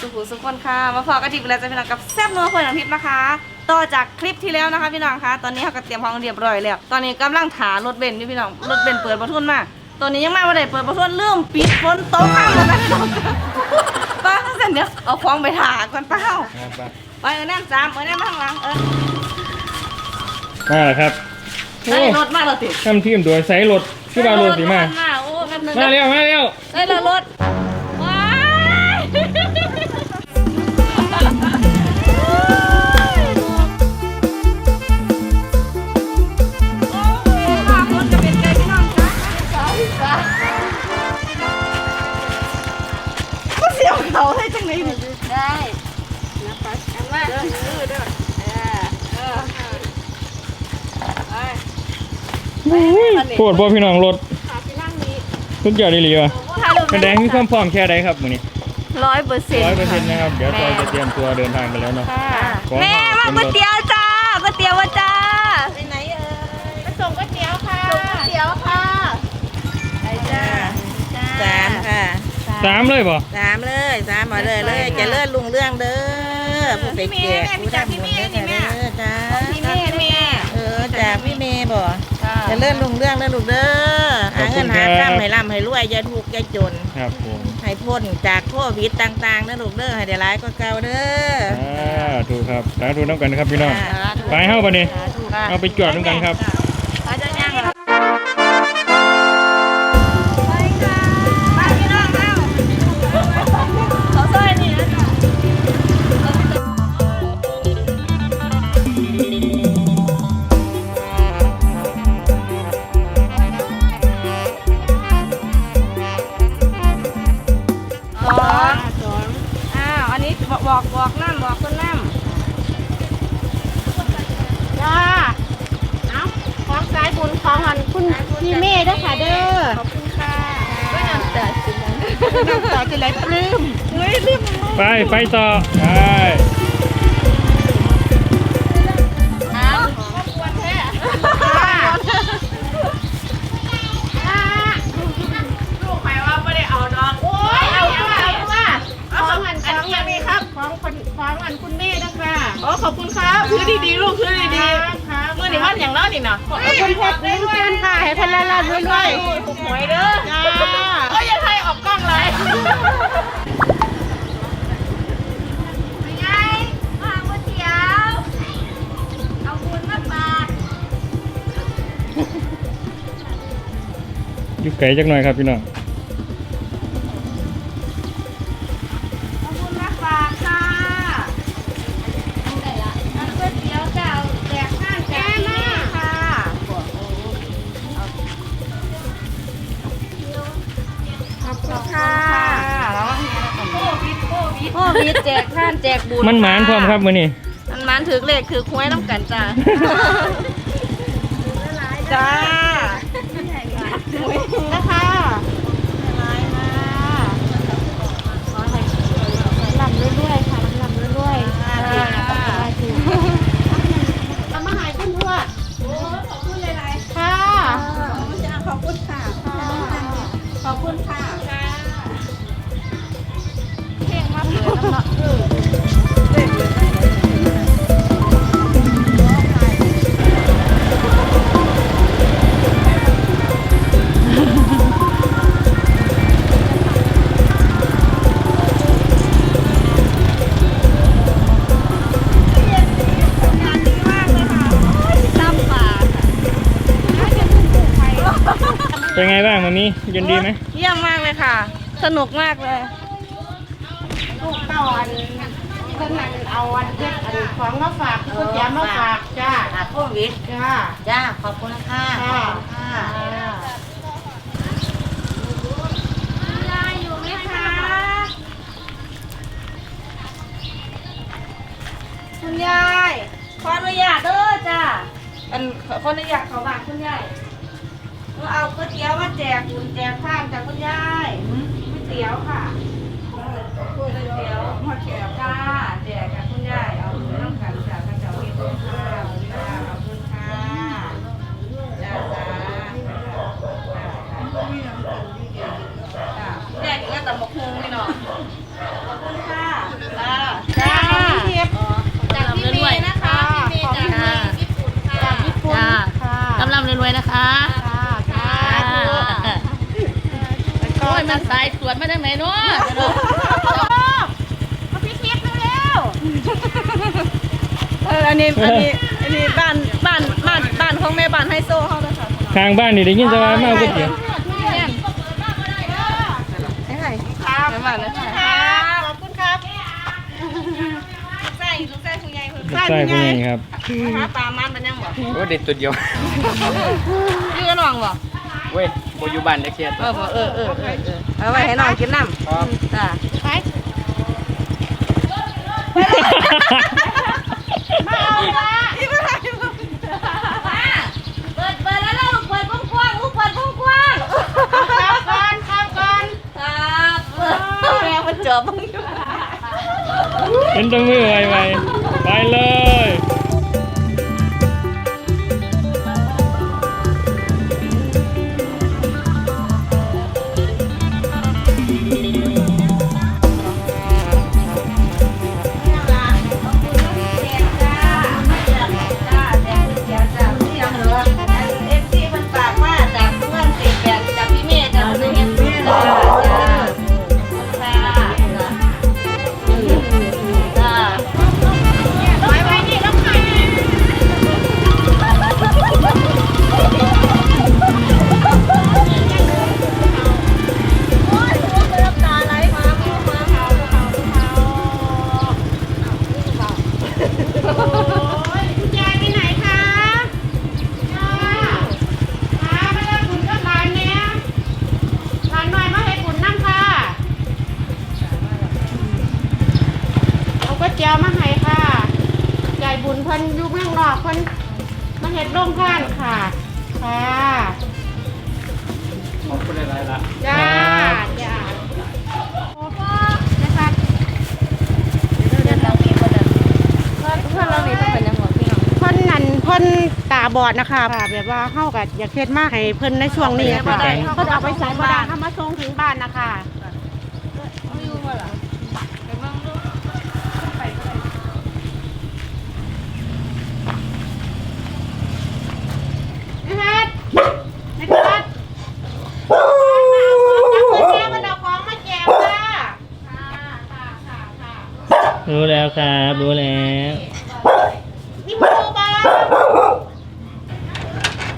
สุขุสุขคนค่ะ มาพอกันทีเวลาจะพี่น้องกับแซ่บนัวเพื่อนน้ำพริกนะคะ ต่อจากคลิปที่แล้วนะคะพี่น้องคะตอนนี้เขาก็เตรียมพร้อมเรียบร้อยแล้ว ตอนนี้กำลังถารถเบนซ์อยู่พี่น้อง รถเบนซ์เปิดประทุนมาตอนนี้ยังมาไม่ได้เปิดประทุนเรื่องปิดฝนตกข้างแล้วนะพี่น้องป้าเส้นเดี๋ยวเอาของไปถาก่อนเป้าไปเออแน่นสามเออแน่นมาข้างหลังเออมาแล้วครับโอ้ได้รถมาแล้วติทำทีมโดยไซส์รถชื่อว่ารถสิมาโอ้แป๊บนึงมาเร็วมาเร็วได้แล้วรถ ดบ่พี่น้องรถขาไปนั่งนี้ทุกอย่างดีๆว่ะกระแดงมีความพร้อมแค่ใดครับมื้อนี้ร้อยเปอร์เซ็นต์ร้อยเปอร์เซ็นต์นะครับ เดี๋ยวเราจะเตรียมตัวเดินทางกันแล้วเนาะขอแม่มาก๋วยเตี๋ยวจ้าก๋วยเตี๋ยววะจ้าไปไหนเอ่ยไปส่งก๋วยเตี๋ยวค่ะส่งก๋วยเตี๋ยวค่ะไปจ้าสามค่ะสามเลยบ่สามเลยสามมาเลยเลยจะเลื่อนลุงเรื่องเด้อผู้ไปแจกผู้ทำบุญเด้อเด้อจ้า จะเลื่อนลุงเรื่องเด้อลูกเด้อหาเงินหาข้ามให้ร่ำให้รวยอย่าทุกข์อย่าจน ครับผมให้พ้นจากโควิดต่างๆเด้อลูกเด้อให้ได้ร้ายก็เก่าเด้ออ่าถูกครับสาธุน้ำกันนะครับพี่น้องจ้าไปเฮ้าบัดนี้สาธุค่ะเอาไปจอดน้ำกันครับ องหันคุณพี่เมย์ด้วยค่ะเด้อขอบคุณค่ะไม่นำแต่สิมันน้ำตาจะไหลปลื้มเฮ้ยลืมไปไปต่อไปอ้าวครอบครัวแท้ค่ะลูกใครว่าไม่ได้เอาดอกโอ้ยเอาเอาเอาว่าของหันอันนี้ยังมีครับของคนของหันคุณเมย์ด้วยค่ะอ๋อขอบคุณครับซื้อดีๆลูกซื้อดีครับๆ เมื่อนี้วันอย่างน้อยนี่เนาะขอบคุณเพชรด้วยกันค่ะให้พันละละด้วยด้วยถูกหวยเด้อจ้าเอ้ยอยังไทยออกกล้องเลยไงมาก๋วยเตี๋ยวเอาบุญมาฝากอยู่ไกลจักหน่อยครับพี่น้อง ขอบคุณค่ะแล้วก็โควิดโควิดโควิดแจกท่านแจกบุญมันหมานพร้อมครับมื้อนี้มันหมานถือเลขถือหวยน้ำกันจ้าจ้านะคะลำเรื่อยๆค่ะลำเรื่อยๆค่ะเอามาหายคุณทวดขอบคุณหลายๆค่ะขอบคุณค่ะขอบคุณค่ะ เป็นไงบ้างวันนี้เย็นดีไหมเยี่ยมมากเลยค่ะ สนุกมากเลยลูกเต้าอันเพิ่นนั่นเอาอันเพชรอันของมาฝากคุณแจมาฝากจ้าอะโควิดจ้าจ้าขอบคุณค่ะขอบคุณค่ะยายอยู่ไหมคะคุณยายขออนุญาตเด้อจ้าอันขอขออนุญาตเขาบ้านคุณยาย เราเอาก๋วยเตี๋ยวมาแจกบุญแจกข้างจากคุณยายก๋วยเตี๋ยวค่ะก๋วยเตี๋ยวมาแจกจ้าแจกจากคุณยาย เอาน้ำกันจากกระเจ้าเฮ็ดค่ะขอบคุณค่ะจ้าจ้าจ้าแจกอีกแล้วแต่หมกฮุงนี่เนาะ มาจากไหนเนาะมาพี่ทิพย์เร็ว เอออั นนี้อันนี้อันนี้บ้านบ้านบ้านบ้านของแม่บ้านไฮโซเฮาเลยค่ะข้างบ้านนี่ได้ยินแต่ว่ามาเอาก๋วยเตี๋ยวไอ้ไข่ครับแม่บ้านเลยครับขอบคุณครับลูกไส้ลูกไส้ผู้ใหญ่เพิ่นใช่คุณยังครับหาปลามันมันยังบ่โอ้เด็ดตัวเดียวอยู่กับน้องบ่เว้ยโบอยู่บ้านได้เครียดเออบ่เออเออเออเออเอาไว้ให้น้องกินน้ำครับจ้าไป มาเอาละที่มาที่มาเปิดเปิดแล้วลูกเปิดกว้างๆลูกเปิดกว้างข้าวก่อนข้าวก่อนๆครับแม่มันจอบมึงอยู่เป็นตัวมือไวไวๆไปเลย เมืองนอกเพิ่นมาเฮ็ดโรงทานค่ะ ค่ะ ขอบคุณหลายๆละจ้า จ้าโอ้พ่อนะคะเพื่อนเรานี่เพิ่นนั่นเพิ่นตาบอดนะคะค่ะแบบว่าเฮากับอยากเฮ็ดมาให้เพิ่นในช่วงนี้ค่ะได้เพิ่นเอาไปใส่บ่ได้เฮามาส่งถึงบ้านนะคะ นะครับนะครับแม่มันเอาของมาแจกค่ะ รู้แล้วครับ รู้แล้วนี่มาดูบอล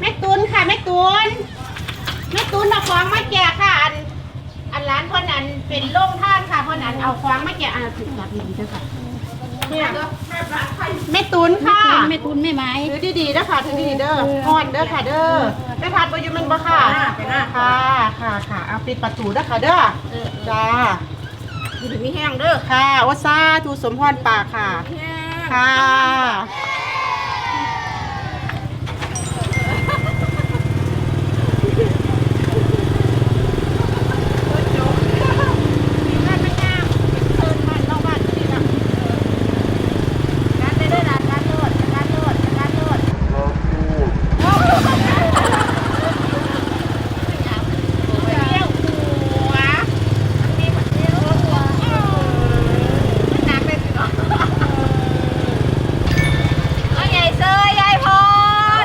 แม่ตุนค่ะแม่ตุนแม่ตุนเอาของมาแจกค่ะ อัน อันร้านเพ่นอันเป็นโล่งท่านค่ะเพ่นอันเอาของมาแจกอันถึงจับดีๆด้วยค่ะเนี่ยแม่ตุนค่ะแม่ทุนไม่ไหมถือดีๆนะคะถือดีๆเด้ออ่อนเด้อค่ะเด้อแม่พัดประยุมันบ่ค่ะค่ะค่ะค่ะเอาปิดประตูเด้อค่ะเด้อจ้า อยู่ถึงมีแห้งเด้อค่ะโอซาทูสมพรปากค่ะค่ะเอาใหญ่เซยยายพร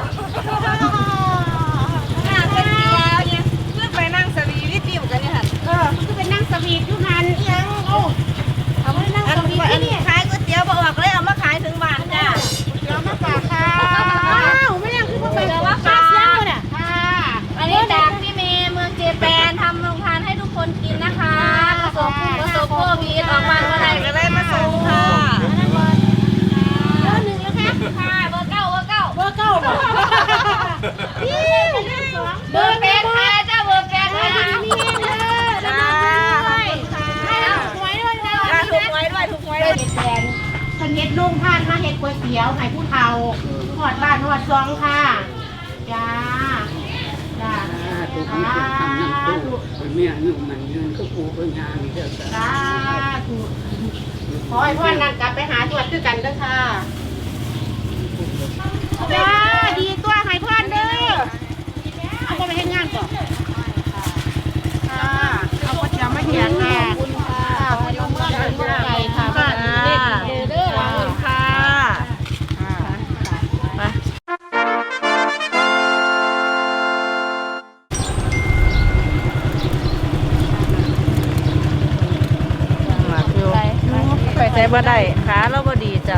หน้าเป็นเดียวเนี่ยขึ้นไปนั่งสวีวิติวกันเนี่ยค่ะ เออมันก็เป็นนั่งสวีทอยู่หันเอียงโอ้เอาไว้นั่ง อัน สวีท อั ที่ น นี่ ขายก๋วยเตี๋ยวบออกเลยเอามาขายถึงบ้านจ้า เดี๋ยวมาฝากค่ะว้าวไม่ยังคือมาฝาก เดี๋ยวมาฝาก เสียงเลยเนี่ยค่ะ อันนี้จากพี่เมย์เมืองเจแปนทำโรงทานให้ทุกคนกินนะคะประสบประสบโควิดออกมาเมื่อไหร่ก็ได้มาส่งค่ะ เบอร์หนึ่งแล้วค่ะ ค่ะเบอร์เก้าเบอร์เก้า เบอร์เก้าบ่นี่เบ เบ อ อ ร์ ร์ แป แป ด ดค่ะจ้าเบอร์แปดค่ะ นี่เองเด้อ จ้า ให้หวยด้วยนะ จ้าถูกไว้ด้วยถูกไว้ด้วย แฟนเพิ่ นเฮ็ดโรงท่านมาเฮ็ดก๋วยเตี๋ยวให้ผู้เฒ่าหอดบ้านหอดซองค่ะจ้าจ้าถูกมีคนทำน้ำตู้คนเมียอยู่มันยืนก็ปูก็นงานเด้อจ้ะสาธุขอให้พ่อนั่นกลับไปหาตรวจคือกันเด้อค่ะจ้าดีตัวให้เพื่อนเด้อเอาไปให้งานก่อนค่ะเอาก๋วยเตี๋ยวมาแจกค่ะขอบคุณค่ะ บ่ได้ขาเราบอดีจ้ะ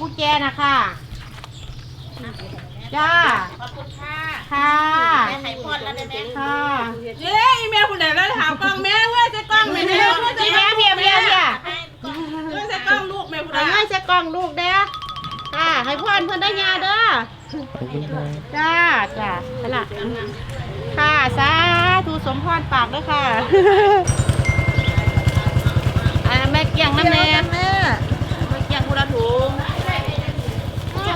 ผู้แก่นะคะจ้าขอบคุณค่ะค่ะไข่พอดแล้วได้ไหมค่ะเย้อีเมลคุณไหนแล้วถามกล้องแม่เว้ยใช่กล้องแม่เว้ยช่แม่เพียบเพียเนี่ยเว้ยจกล้องลูกแม่คุณไหนเว้ยจะกล้องลูกเด้อค่ะไข่พอดเพื่อนได้ยาเด้อจ้าจ้าไปละค่ะสาธุสมพรปากด้วยค่ะแม่เกียงน้ำแม่แม่เกียงกุระถุง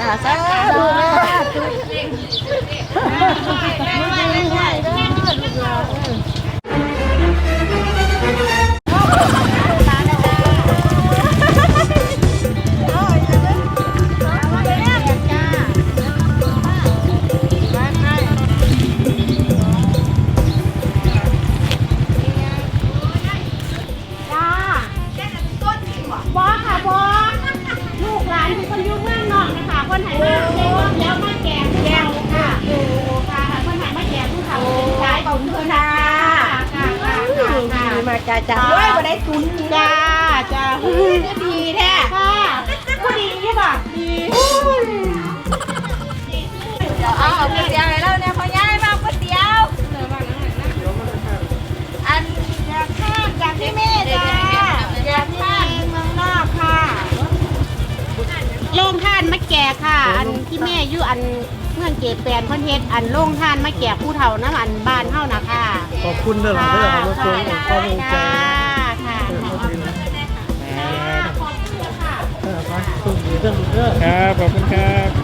อ่าสาธุเลย ก๋วยเตี๋ยวให้เราเนี่ยพ่อยายมากก๋วยเตี๋ยวอันอยากข้ามจากพี่เมฆจ้าอยากข้ามเมืองนอกค่ะโล่งท่านมะแก่ค่ะ อันพี่เมฆอยู่อันเมืองเกแปลนเพ่นเฮ็ดอันโล่งท่านมะแก่ผู้เฒ่าน้ำอันบ้านเฮานะค่ะขอบคุณเด้อหลานเด้อมาส่งความภูมิใค่ะขอบคุณค่ะครับขอบคุณครับ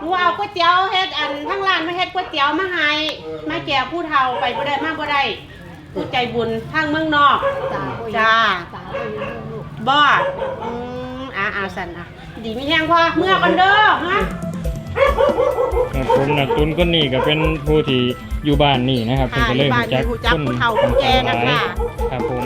หนูเอาก๋วยเตี๋ยวเฮ็ดอันทั้งร้านมาเฮ็ดก๋วยเตี๋ยวมาให้มาแจกผู้เฒ่าไปบ่ได้มาบ่ได้ผู้ใจบุญทางเมืองนอก จ้าสาวอยู่ลูกบ่อืมอ่าอ่าสั่นอะ ดีมีแห้งพอเมื่อกันเด้อฮะ ครับผมนักตุนคนนี้ก็เป็นผู้ที่อยู่บ้านนี่นะครับเพิ่นก็เลยอ่ารู้จักอยู่บ้านนี่รู้จักคนผู้เฒ่าผู้แก่นั่นล่ะครับผม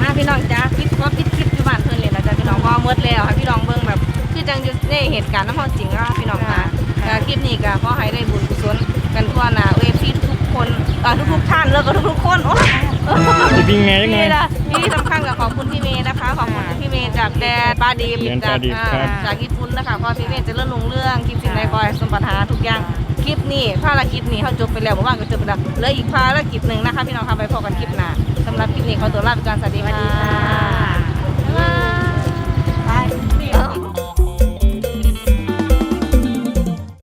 มาพี่น้องจ้าคลิปว่าปิดคลิปอยู่บ้านเพิ่นเลยนะจ้าพี่น้องก็หมดแล้วค่ะพี่น้องเบิ่งแบบ คือจังอยู่ในเหตุการณ์น้ำเฮาจริงอะพี่น้องค่ะก็คลิปนี้ก็ขอให้ได้บุญกุศลกันทั่วหน้า UFC ทุกๆคนเอ่อทุกๆท่านแล้วก็ทุกๆคนโอ้จะวิ่งไงยังไง นี่นะนี่สำคัญกับขอบคุณพี่เมย์นะคะ ขอบคุณพี่เมย์จากแดนปาดีมแดนปาดีมจากครับ อ่าจากญี่ปุ่นนะคะขอพี่เมย์เจะเรื่องลงเรื่องคลิปสิ่งใดคอยสมปรารถนาทุกอย่าง คลิปนี้ภารกิจนี้เขาจบไปแล้วบอกว่าก็จบไปแล้วเหลืออีกภารกิจหนึ่งนะคะ พี่น้องค่ะไปพบกันคลิปหน้าสำหรับคลิปนี้ขอตัวลาไปก่อนสวัสดีค่ะ